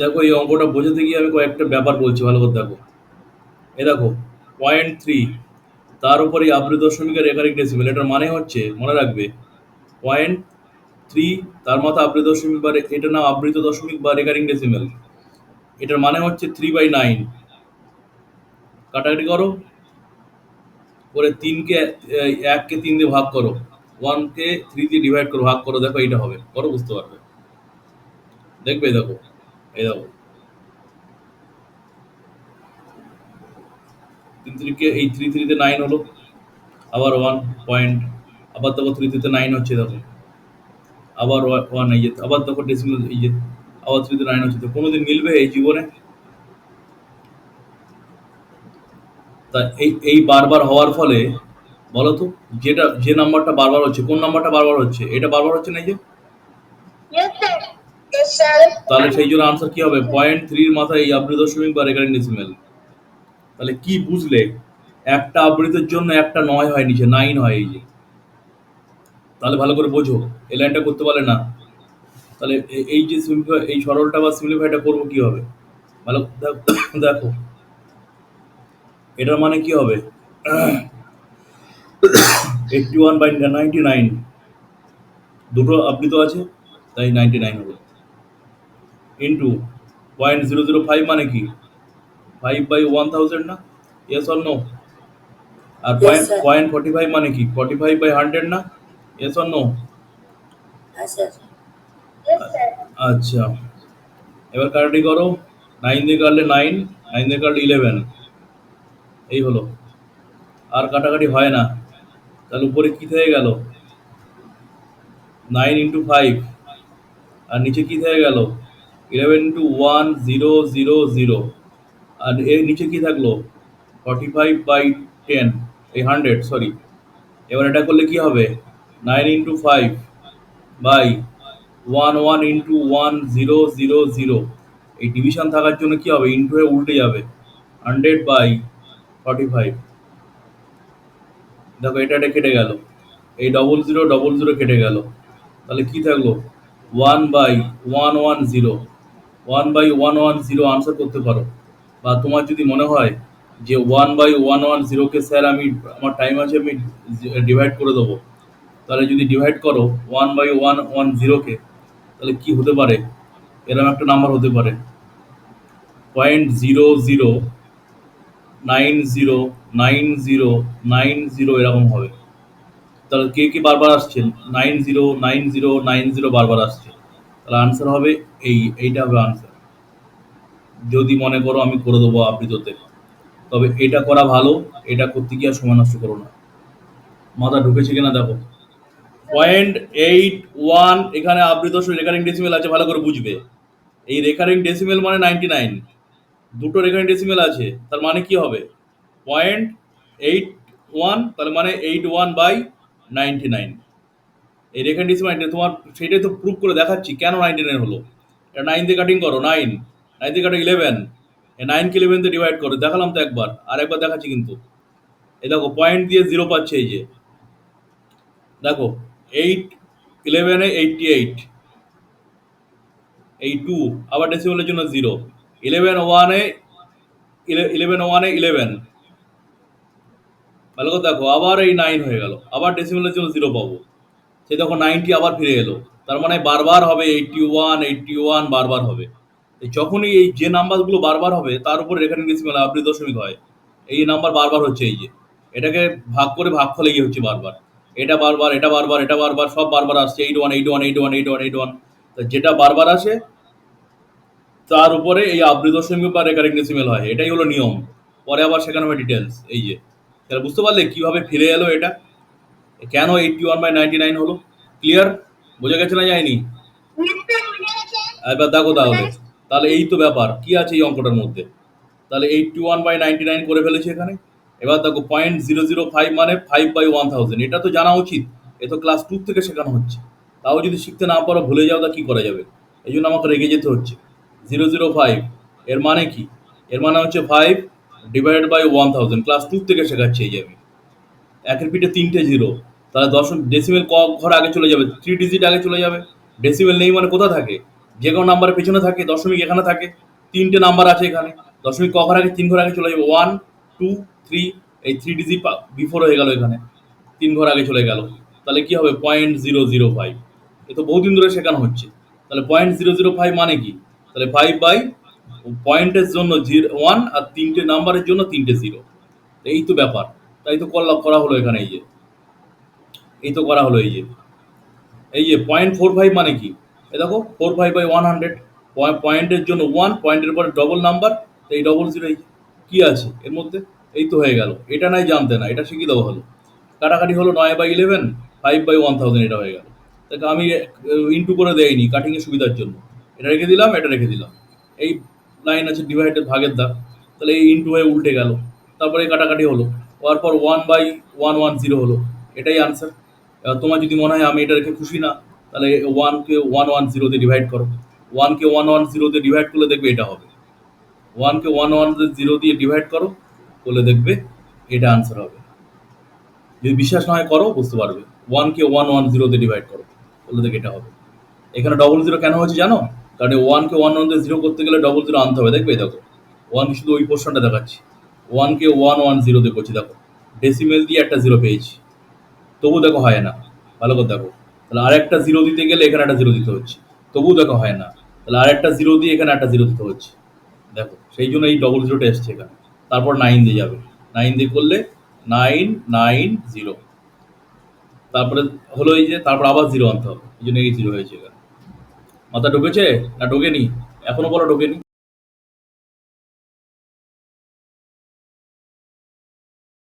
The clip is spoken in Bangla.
দেখো এই অঙ্কটা বোঝাতে গিয়ে আমি কয়েকটা ব্যাপার বলছি, ভালো করে দেখো। এ দেখো পয়েন্ট থ্রি তার উপরে আবৃত দশমিকের রেখারিক ডেসিমেল এটার মানে হচ্ছে, মনে রাখবে পয়েন্ট থ্রি তার মাথা আবৃত দশমিক বা এটার নাম আবৃত দশমিক বা রেকারিং ডেসিমেল এটার মানে হচ্ছে থ্রি বাই নাইন কাটাকাটি করো, করে তিনকে এককে তিন দিয়ে ভাগ করো ওয়ানকে থ্রি দিয়ে ডিভাইড করো, ভাগ করো, দেখো এইটা হবে, করো, বুঝতে পারবে। দেখবে দেখো, এই দেখো। তিন থ্রিকে এই থ্রি থ্রিতে নাইন হলো। আবার ওয়ান পয়েন্ট আবার দেখো থ্রি থ্রিতে নাইন হচ্ছে, দেখো। আবার ওয়ান এই যে, আবার দেখো ডেসিমেল এই যে, আবার থ্রিতে নাইন হচ্ছে। তো কোনোদিন মিলবে এই জীবনে? তা এই এই বারবার হওয়ার ফলে, বলো তো, যেটা, যে নাম্বারটা বারবার হচ্ছে, কোন নাম্বারটা বারবার হচ্ছে? এটা বারবার হচ্ছে না এই যে? তাহলে সেই জন্য আনসার কি হবে? পয়েন্ট থ্রির মাথায় এই আবৃত দশমিক বা রেকারিং ডেসিমেল তাহলে কি বুঝলে? একটা আবৃতের জন্য একটা নয় হয় নিচে নাইন হয় এই যে। তাহলে ভালো করে বোঝো, এই লাইনটা করতে পারলে না। তাহলে এই যে সিম্পলিফাই এই সরলটা বা সিম্পলিফাইটা করব কি হবে? ভালো দেখ- এটার মানে কি হবে? Eighty one by ninety nine দুটো আবৃত আছে, তাই নাইনটি নাইন হবে into point zero zero five মানে কি? ফাইভ বাই ওয়ান থাউজেন্ড না? ইয়েস অর নো আর পয়েন্ট পয়েন্ট ফর্টি ফাইভ মানে কি? ফর্টি ফাইভ বাই হান্ড্রেড না ইয়েস অর নো. আচ্ছা। এবার কাটাটি করো। নাইন দিয়ে কাটলে নাইন নাইন দিয়ে কাটলে ইলেভেন এই হলো। আর কাটাকাটি হয় না। তাহলে উপরে কী থেকে গেল? নাইন ইন্টু ফাইভ আর নিচে কী থেকে গেল? Eleven two one zero zero zero আর এর নিচে কি থাকল? ফর্টি ফাইভ বাই টেন এই হান্ড্রেড সরি এবার এটা করলে কি হবে? Nine into five by one one into one zero zero zero এই ডিভিশন থাকার জন্য কি হবে? ইন্টু হয়ে উল্টে যাবে। হান্ড্রেড বাই ফর্টি ফাইভ দেখো, এটা এটা কেটে গেল। এই ডবল জিরো ডবল জিরো কেটে গেল। তাহলে কি থাকল? One by one one zero one by one one zero answer করতে পারো। বা তোমার যদি মনে হয় যে ওয়ান বাই ওয়ান ওয়ান জিরোকে স্যার আমি, আমার টাইম আছে, আমি ডিভাইড করে দেবো। তাহলে যদি ডিভাইড করো ওয়ান বাই ওয়ান ওয়ান জিরোকে তাহলে কি হতে পারে? এরকম একটা নাম্বার হতে পারে। Point zero zero nine zero nine zero nine zero এরকম হবে। তাহলে কে কে বারবার আসছে? Nine zero nine zero nine zero বারবার আসছে। তাহলে আনসার হবে এই, এইটা হবে আনসার যদি মনে করো আমি করে দেবো আবৃততে, তবে এটা করা ভালো, এটা করতে গিয়ে সময় নষ্ট করো না। মাথা ঢুকেছে কিনা দেখো। পয়েন্ট এইট ওয়ান এখানে আবৃত রেকারিং ডেসিমেল আছে, ভালো করে বুঝবে। এই রেকারিং ডেসিমেল মানে নাইনটি নাইন দুটো রেকারিং ডেসিমেল আছে, তার মানে কি হবে? পয়েন্ট এইট ওয়ান তার মানে eight one by ninety nine এই রেখান ডেসিমেল তোমার সেটাই তো প্রুভ করে দেখাচ্ছি, কেন নাইনটি নাইন হলো? এটা নাইন দিয়ে কাটিং করো নাইন নাইন দিয়ে কাটো ইলেভেন নাইনকে ইলেভেন দিয়ে ডিভাইড করো, দেখালাম তো একবার, আর একবার দেখাচ্ছি কিন্তু। এই দেখো পয়েন্ট দিয়ে জিরো পাচ্ছে এই যে। দেখো এইট ইলেভেনে এইটটি এইট এই টু আবার ডেসিমেলের জন্য জিরো ইলেভেন ওয়ানে ইলেভেন ওয়ানে ইলেভেন ভালো করে দেখো, আবার এই নাইন হয়ে গেল, আবার ডেসিমেলের জন্য জিরো পাবো। সে তখন নাইনটি আবার ফিরে এলো। তার মানে বারবার হবে এইটটি ওয়ান এইটটি ওয়ান বারবার হবে। যখনই এই যে নাম্বারগুলো বারবার হবে, তার উপরে রেখানি ডেসিমেল আবৃত দশমিক হয়। এই নাম্বার বারবার হচ্ছে এই যে। এটাকে ভাগ করে ভাগ ফলে গিয়ে হচ্ছে বারবার। এটা বারবার এটা বারবার এটা বারবার, সব বারবার আসছে। Eight one eight one eight one eight one eight one তা যেটা বারবার আসে, তার উপরে এই আবৃত দশমিক বা রেকারিং ডেসিমেল হয়। এটাই হলো নিয়ম। পরে আবার সেখানে হবে ডিটেলস এই যে। তাহলে বুঝতে পারলে কীভাবে ফিরে এলো এটা? কেন eighty one by ninety nine হলো? ক্লিয়ার বোঝা গেছে না যায়নি. এবার দেখো তাহলে। তাহলে এই তো ব্যাপার। কি আছে এই অঙ্কটার মধ্যে? তাহলে eighty one by ninety nine করে ফেলেছে এখানে। এবার দেখো পয়েন্ট জিরো জিরো ফাইভ মানে ফাইভ বাই ওয়ান থাউজেন্ড এটা তো জানা উচিত। এ তো ক্লাস টু থেকে শেখানো হচ্ছে। তাও যদি শিখতে না পারো, ভুলে যাও তা কী করা যাবে? এই জন্য আমাকে রেগে যেতে হচ্ছে। জিরো জিরো ফাইভ এর মানে কি? এর মানে হচ্ছে five divided by one thousand class two থেকে শেখাচ্ছি এই আমি। একের পিঠে তিনটে জিরো তাহলে দশম ডেসিমেল ক ঘর আগে চলে যাবে থ্রি ডিজিট আগে চলে যাবে। ডেসিমেল নেই মানে কোথা থাকে? যে কোনো নাম্বারের পেছনে থাকে, দশমিক এখানে থাকে, তিনটে নাম্বার আছে এখানে। দশমিক ক ঘর আগে, তিন ঘর আগে চলে যাবে। ওয়ান টু থ্রি এই থ্রি ডিজিট বিফোর হয়ে গেল এখানে। তিন ঘর আগে চলে গেল। তাহলে কি হবে? পয়েন্ট জিরো জিরো ফাইভ এ তো বহুদিন ধরে শেখানো হচ্ছে। তাহলে পয়েন্ট জিরো জিরো ফাইভ মানে কি? তাহলে ফাইভ বাই পয়েন্টের জন্য জিরো ওয়ান আর তিনটে নাম্বারের জন্য তিনটে জিরো এই তো ব্যাপার। তাই তো করা হলো এখানে এই যে। এই তো করা হলো, এই যে। এই যে পয়েন্ট ফোর ফাইভ মানে কি? এ দেখো four five by one hundred পয়েন্টের জন্য ওয়ান পয়েন্টের পরে ডবল নাম্বার এই ডবল জিরো এই কি আছে এর মধ্যে? এই তো হয়ে গেল। এটা নাই জানতে না, এটা শিখিয়ে দেওয়া হলো। কাটাকাটি হলো নয় by eleven five by one thousand এটা হয়ে গেল। তাকে আমি ইন্টু করে দেয়নি কাটিংয়ের সুবিধার জন্য। এটা রেখে দিলাম, এটা রেখে দিলাম। এই লাইন আছে ডিভাইডেড ভাগের দাগ। তাহলে এই ইন্টু হয়ে উল্টে গেল। তারপরে কাটাকাটি হলো। হওয়ার পর one by one one zero হলো। এটাই আনসার তোমার যদি মনে হয় আমি এটা রেখে খুশি না, তাহলে ওয়ানকে ওয়ান ওয়ান জিরোতে ডিভাইড করো। ওয়ানকে ওয়ান ওয়ান জিরোতে ডিভাইড করলে দেখবে এটা হবে। ওয়ানকে ওয়ান ওয়ান জিরো দিয়ে ডিভাইড করো, করলে দেখবে এটা আনসার হবে। যদি বিশ্বাস না হয় করো, বুঝতে পারবে। ওয়ানকে ওয়ান ওয়ান জিরোতে ডিভাইড করো, করলে দেখবে এটা হবে। এখানে ডবল জিরো কেন হয়েছে জানো? কারণ ওয়ানকে ওয়ান ওয়ান জিরো করতে গেলে ডবল জিরো আনতে হবে, দেখবে? দেখো ওয়ান শুধু ওই পোর্শনটা দেখাচ্ছি। ওয়ানকে ওয়ান ওয়ান জিরোতে করছি, দেখো। ডেসিমেল দিয়ে একটা জিরো পেয়েছি। তবু দেখো হয় না। ভালো করে দেখো। তাহলে আরেকটা জিরো দিতে গেলে এখানে একটা জিরো দিতে হচ্ছে। তবু দেখো হয় না। তাহলে আরেকটা জিরো দিয়ে এখানে একটা জিরো দিতে হচ্ছে। দেখো, সেই জন্য এই ডবল জিরোটা এসছে এখানে। তারপর নাইন দিয়ে যাবে। নাইন দিয়ে করলে নাইন নাইন জিরো তারপরে হলো এই যে, তারপর আবার জিরো আনতে হবে। এই জন্য এই জিরো হয়েছে এখানে। মাথা ঢুকেছে না ঢোকেনি? এখনও বলো ঢোকেনি।